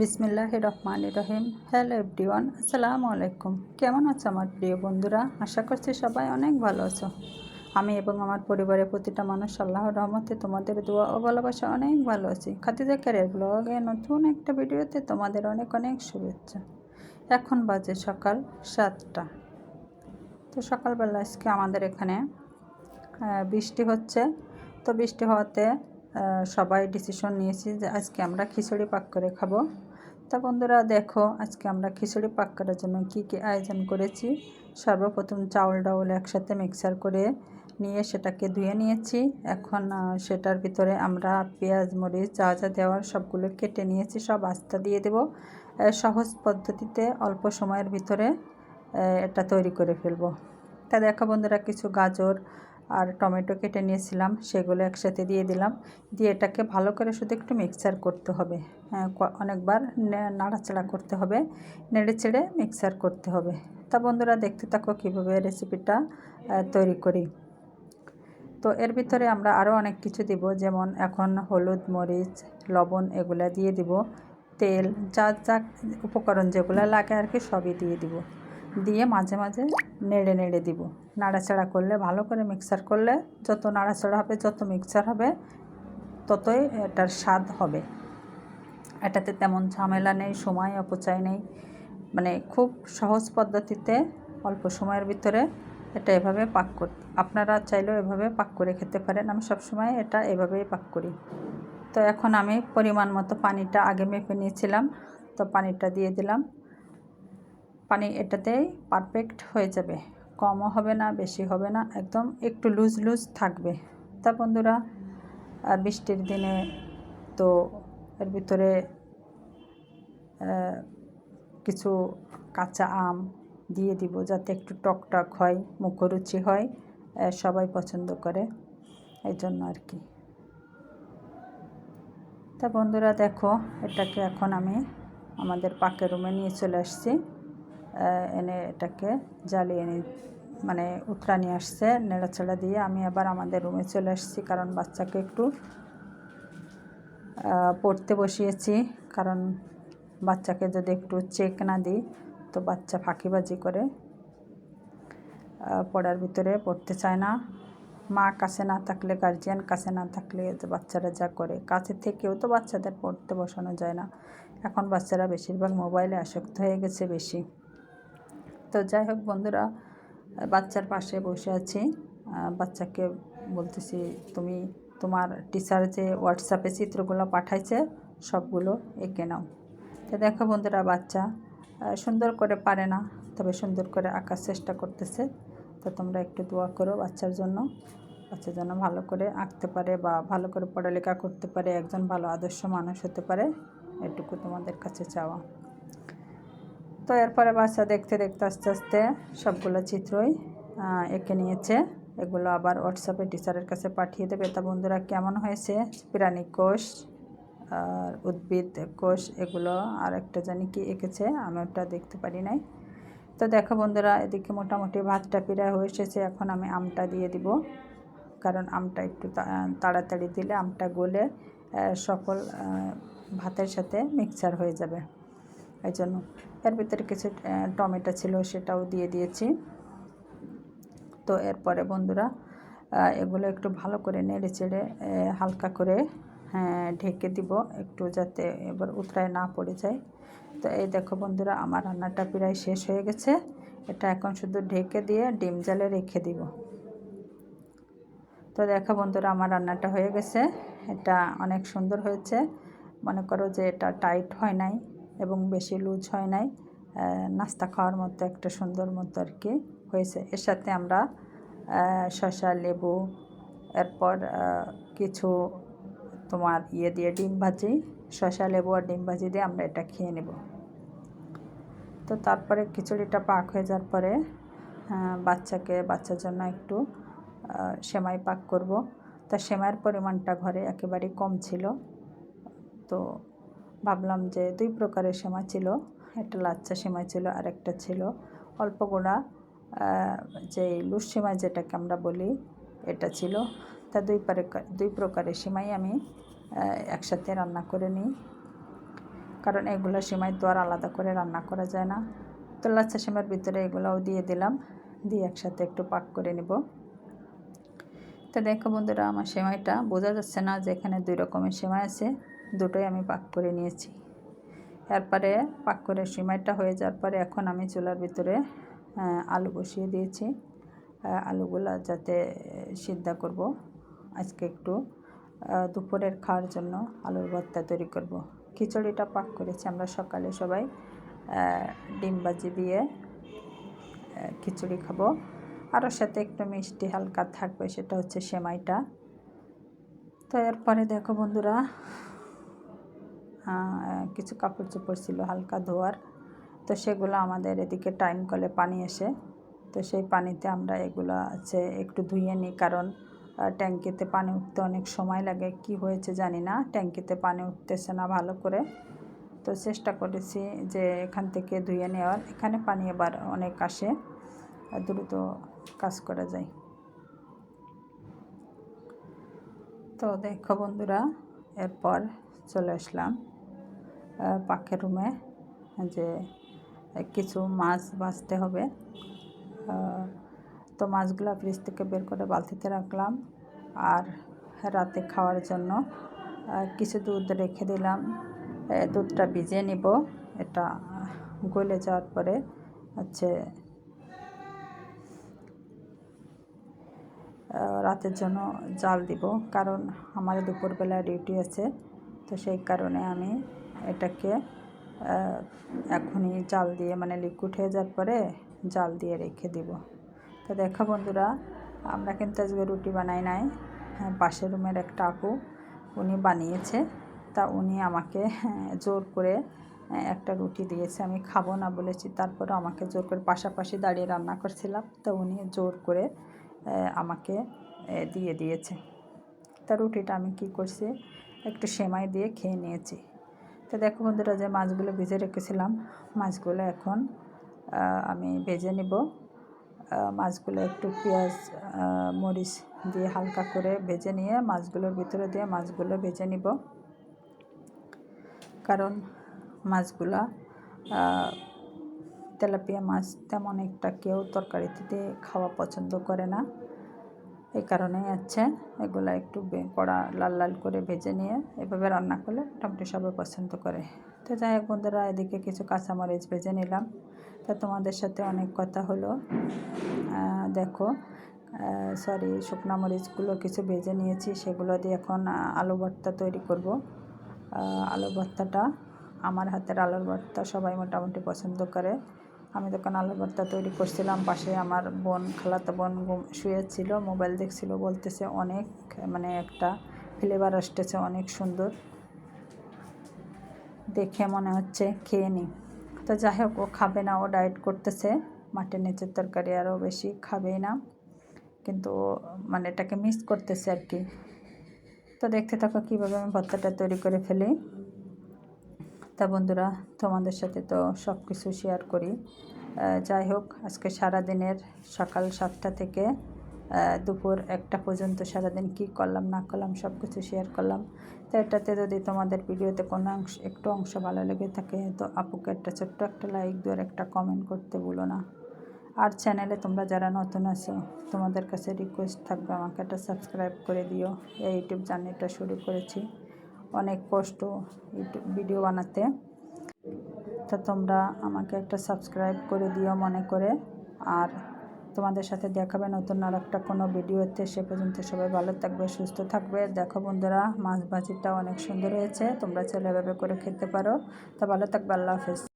বিসমিল্লাহ রহমান রহিম। Hello everyone, আসসালামু আলাইকুম। কেমন আছো আমার প্রিয় বন্ধুরা? আশা করছি সবাই অনেক ভালো আছো। আমি এবং আমার পরিবারের প্রতিটা মানুষ আল্লাহর রহমতে তোমাদের দোয়া ও ভালোবাসা অনেক ভালো আছি। খাতিজা ক্যারিয়ার ব্লগে নতুন একটা ভিডিওতে তোমাদের অনেক অনেক শুভেচ্ছা। এখন বাজে সকাল সাতটা। তো সকালবেলা আজকে আমাদের এখানে বৃষ্টি হচ্ছে। তো বৃষ্টি হওয়াতে সবাই ডিসিশন নিয়েছি যে আজকে আমরা খিচুড়ি পাক করে খাব। তা বন্ধুরা দেখো, আজকে আমরা খিচুড়ি পাক করার জন্য কি কি আয়োজন করেছি। সর্বপ্রথম চাউল ডাউল একসাথে মিক্সার করে নিয়ে সেটাকে ধুয়ে নিয়েছি। এখন সেটার ভিতরে আমরা পেঁয়াজ, মরিচ, যা যা দেওয়ার সবগুলো কেটে নিয়েছি, সব আস্তা দিয়ে দেব। সহজ পদ্ধতিতে অল্প সময়ের ভিতরে এটা তৈরি করে ফেলব। তা দেখো বন্ধুরা, কিছু গাজর আর টমেটো কেটে নিয়েছিলাম সেগুলো একসাথে দিয়ে দিলাম। দিয়ে এটাকে ভালো করে শুধু একটু মিক্সার করতে হবে। হ্যাঁ, অনেকবার নাড়াচাড়া করতে হবে নেড়ে চেড়ে মিক্সার করতে হবে। তা বন্ধুরা দেখতে থাকো কীভাবে রেসিপিটা তৈরি করি। তো এর ভিতরে আমরা আরও অনেক কিছু দিব যেমন এখন হলুদ মরিচ লবণ এগুলা দিয়ে দিব। তেল যা যা উপকরণ যেগুলো লাগে আর কি সবই দিয়ে দিব। দিয়ে মাঝে মাঝে নেড়ে নেড়ে দিব। নাড়াচাড়া করলে, ভালো করে মিক্সার করলে যত নাড়াচাড়া হবে, যত মিক্সার হবে, ততই এটার স্বাদ হবে। এটাতে তেমন ঝামেলা নেই, সময় অপচয় নেই। মানে খুব সহজ পদ্ধতিতে অল্প সময়ের ভিতরে এটা এভাবে পাক কর, আপনারা চাইলেও এভাবে পাক করে খেতে পারেন। আমি সবসময় এটা এভাবেই পাক করি। তো এখন আমি পরিমাণ মতো পানিটা আগে মেপে নিয়েছিলাম। তো পানিটা দিয়ে দিলাম। পানি এটাতেই পারফেক্ট হয়ে যাবে। কমও হবে না, বেশি হবে না, একদম একটু লুজ লুজ থাকবে। তা বন্ধুরা বৃষ্টির দিনে তো এর ভিতরে কিছু কাঁচা আম দিয়ে দিব যাতে একটু টক টক হয়, মুখরুচি হয় সবাই পছন্দ করে। এই জন্য আর কি। তা বন্ধুরা, দেখো, এটাকে এখন আমি আমাদের পাকের রুমে নিয়ে চলে আসছি। এনে এটাকে জ্বালিয়ে নি মানে উতরা নিয়ে আসছে, নেড়াচেড়া দিয়ে। আমি আবার আমাদের রুমে চলে আসছি, কারণ বাচ্চাকে একটু পড়তে বসিয়েছি। কারণ বাচ্চাকে যদি একটু চেক না দিই, তো বাচ্চা ফাঁকিবাজি করে পড়ার ভিতরে পড়তে চায় না। মা কাছে না থাকলে গার্জিয়ান কাছে না থাকলে বাচ্চারা যা করে। কাছে থেকেও তো বাচ্চাদের পড়তে বসানো যায় না। এখন বাচ্চারা বেশিরভাগ মোবাইলে আসক্ত হয়ে গেছে বেশি। তো যাই হোক বন্ধুরা বাচ্চার পাশে বসে আছি। বাচ্চাকে বলতেছি, তুমি তোমার টিচার যে হোয়াটসঅ্যাপে চিত্রগুলো পাঠাইছে, সবগুলো এঁকে নাও। তো দেখো বন্ধুরা, বাচ্চা সুন্দর করে পারে না, তবে সুন্দর করে আঁকার চেষ্টা করতেছে। তো তোমরা একটু দোয়া করো বাচ্চার জন্য, বাচ্চা যেন ভালো করে আঁকতে পারে বা ভালো করে পড়ালেখা করতে পারে, একজন ভালো আদর্শ মানুষ হতে পারে, এটুকু তোমাদের কাছে চাওয়া। তো এরপরে বাচ্চা দেখতে দেখতে আস্তে আস্তে সবগুলো চিত্রই এঁকে নিয়েছে। এগুলো আবার হোয়াটসঅ্যাপে টিচারের কাছে পাঠিয়ে দেবে। তা বন্ধুরা, কেমন হয়েছে? প্রাণী কোষ আর উদ্ভিদ কোষ, এগুলো আর একটা জানি কি এঁকেছে? আমি ওটা দেখতে পারি নাই। তো দেখো বন্ধুরা, এদিকে মোটামুটি ভাতটা প্রায় হয়ে এসেছে। এখন আমি আমটা দিয়ে দিব। কারণ আমটা একটু তাড়াতাড়ি দিলে আমটা গলে সকল ভাতের সাথে মিক্সচার হয়ে যাবে। এই জন্য এর ভিতরে কিছু টমেটো ছিল সেটাও দিয়ে দিয়েছি। তো এরপরে বন্ধুরা এগুলো একটু ভালো করে নেড়ে চেড়ে হালকা করে হ্যাঁ, ঢেকে দিব একটু যাতে এবার উতরায় না পড়ে যায়। তো এই দেখো বন্ধুরা আমার রান্নাটা প্রায় শেষ হয়ে গেছে। এটা এখন শুধু ঢেকে দিয়ে ডিম জালে রেখে দিব। তো দেখো বন্ধুরা আমার রান্নাটা হয়ে গেছে। এটা অনেক সুন্দর হয়েছে। মনে করো যে এটা টাইট হয় নাই এবং বেশি লুজ হয় নাই। নাস্তা খাওয়ার মতো একটা সুন্দর মতো আর কি হয়েছে। এর সাথে আমরা শসা, লেবু, এরপর কিছু তোমার ইয়ে দিয়ে ডিম ভাজি, শসা, লেবু আর ডিম ভাজি দিয়ে আমরা এটা খেয়ে নেব। তো তারপরে খিচুড়িটা পাক হয়ে যাওয়ার পরে বাচ্চাকে, বাচ্চার জন্য একটু সেমাই পাক করব। তা সেমাইয়ের পরিমাণটা ঘরে একেবারেই কম ছিল। তো ভাবলাম যে দুই প্রকারের সেমাই ছিল। একটা লাচ্চা সেমাই ছিল আর একটা ছিল। অল্প গোড়া যে লুস সেমাই যেটাকে আমরা বলি, এটা ছিল। তা দুই দুই প্রকারের সেমাই আমি একসাথে রান্না করে নিই। কারণ এগুলো সেমাই তো আর আলাদা করে রান্না করা যায় না। তো লাচ্ছা সেমাইয়ের ভিতরে এগুলোও দিয়ে দিলাম, দিয়ে একসাথে একটু পাক করে নেব। তো দেখো বন্ধুরা, আমার সেমাইটা, বোঝা যাচ্ছে না যে এখানে দুই রকমের সেমাই আছে, দুটোই আমি পাক করে নিয়েছি। এরপরে পাক করে সিমাইটা হয়ে যাওয়ার পরে এখন আমি চুলার ভিতরে আলু বসিয়ে দিয়েছি। আলুগুলা যাতে সিদ্ধ করব। আজকে একটু দুপুরের খাওয়ার জন্য আলুর ভর্তা তৈরি করব। খিচুড়িটা পাক করেছি আমরা সকালে সবাই। ডিম বাজি দিয়ে খিচুড়ি খাব। আরও সাথে একটু মিষ্টি হালকা থাকবে সেটা হচ্ছে সেমাইটা। তো এরপরে দেখো বন্ধুরা কিছু কাপড় চোপড় ছিল, হালকা ধোয়ার। তো সেগুলো আমাদের এদিকে টাইম কলে পানি এসে তো সেই পানিতে আমরা এগুলো আছে একটু ধুয়ে নিই, কারণ ট্যাঙ্কিতে পানি উঠতে অনেক সময় লাগে। কি হয়েছে জানি না ট্যাঙ্কিতে পানি উঠতেছে না ভালো করে। তো চেষ্টা করেছি যে এখান থেকে ধুয়ে নেওয়ার। এখানে পানি এবার অনেক আসে দ্রুত কাজ করা যায়। তো দেখো বন্ধুরা, এরপর চলে আসলাম। পাখের রুমে, যে কিছু মাছ বাঁচতে হবে। তো মাছগুলো ফ্রিজ থেকে বের করে বালতিতে রাখলাম আর রাতে খাওয়ার জন্য কিছু দুধ রেখে দিলাম। দুধটা ভিজিয়ে নিব। এটা গলে যাওয়ার পরে হচ্ছে রাতের জন্য জাল দিব। কারণ আমার দুপুরবেলা ডিউটি আছে, তো সেই কারণে আমি এটাকে এখনই জাল দিয়ে মানে লিকুইড হয়ে যাওয়ার পরে জাল দিয়ে রেখে দিব। তো দেখো বন্ধুরা আমরা কিন্তু আজকে রুটি বানাই নাই। হ্যাঁ, পাশের রুমের একটা আপু উনি বানিয়েছে। তা উনি আমাকে হ্যাঁ, জোর করে হ্যাঁ, একটা রুটি দিয়েছে। আমি খাব না বলেছি তারপরে আমাকে জোর করে পাশাপাশি দাঁড়িয়ে রান্না করছিলাম। তো উনি জোর করে আমাকে দিয়ে দিয়েছে। তা রুটিটা আমি কি করছি একটু সেমাই দিয়ে খেয়ে নিয়েছি। তো দেখো বন্ধুরা যে মাছগুলো ভেজে রেখেছিলাম, মাছগুলো এখন আমি ভেজে নিব। মাছগুলো একটু পেঁয়াজ মরিচ দিয়ে হালকা করে ভেজে নিয়ে মাছগুলোর ভিতরে দিয়ে মাছগুলো ভেজে নিব। কারণ মাছগুলা তেলাপিয়া মাছ তেমন একটা কেউ তরকারিতে খাওয়া পছন্দ করে না। এই কারণেই আছে এগুলো একটু কড়া লাল লাল করে ভেজে নিয়ে এভাবে রান্না করলে মোটামুটি সবাই পছন্দ করে। তো যাই হোক বন্ধুরা, এদিকে কিছু কাঁচামরিচ ভেজে নিলাম। তা তোমাদের সাথে অনেক কথা হলো। দেখো সরি শুকনা মরিচগুলো কিছু ভেজে নিয়েছি, সেগুলো দিয়ে এখন আলু ভর্তা তৈরি করব। আলু ভর্তাটা আমার হাতের আলুর ভর্তা সবাই মোটামুটি পছন্দ করে। আমি তখন আলু ভর্তা তৈরি করছিলাম, পাশে আমার বোন, খালাতো বোন শুয়েছিল মোবাইল দেখছিল, বলতেছে অনেক মানে একটা ফ্লেভার আসতেছে, অনেক সুন্দর। দেখে মনে হচ্ছে খেয়ে নিই তো যাই হোক, ও খাবে না, ও ডায়েট করতেছে। মাটির নিচের তরকারি আরও বেশি খাবেই না। কিন্তু ও মানে এটাকে মিস করতেছে আর কি। তো দেখতে থাকো কীভাবে আমি ভর্তাটা তৈরি করে ফেলি। তা বন্ধুরা, তোমাদের সাথে তো সব কিছু শেয়ার করি যাই হোক, আজকে সারা দিনের সকাল সাতটা থেকে দুপুর একটা পর্যন্ত সারাদিন কি করলাম, না করলাম সব কিছু শেয়ার করলাম। তো এটাতে যদি তোমাদের ভিডিওতে কোনো অংশ, একটু অংশ ভালো লেগে থাকে, তো আপুকে একটা ছোট্ট একটা লাইক দিয়ে একটা কমেন্ট করতে বলো না। আর চ্যানেলে তোমরা যারা নতুন আছো, তোমাদের কাছে রিকোয়েস্ট থাকবে আমাকে একটা সাবস্ক্রাইব করে দিও। এই ইউটিউব জার্নিটা শুরু করেছি। অনেক কষ্ট ভিডিও বানাতে। তো তোমরা আমাকে একটা সাবস্ক্রাইব করে দিও মনে করে। আর তোমাদের সাথে দেখাবে নতুন আর একটা কোনো ভিডিওতে। সে পর্যন্ত সবাই ভালো থাকবে, সুস্থ থাকবে। দেখো বন্ধুরা, মাছ ভাজিটা অনেক সুন্দর হয়েছে। তোমরা ছেলে এভাবে করে খেতে পারো। তা ভালো থাকবে, আল্লাহ হাফেজ।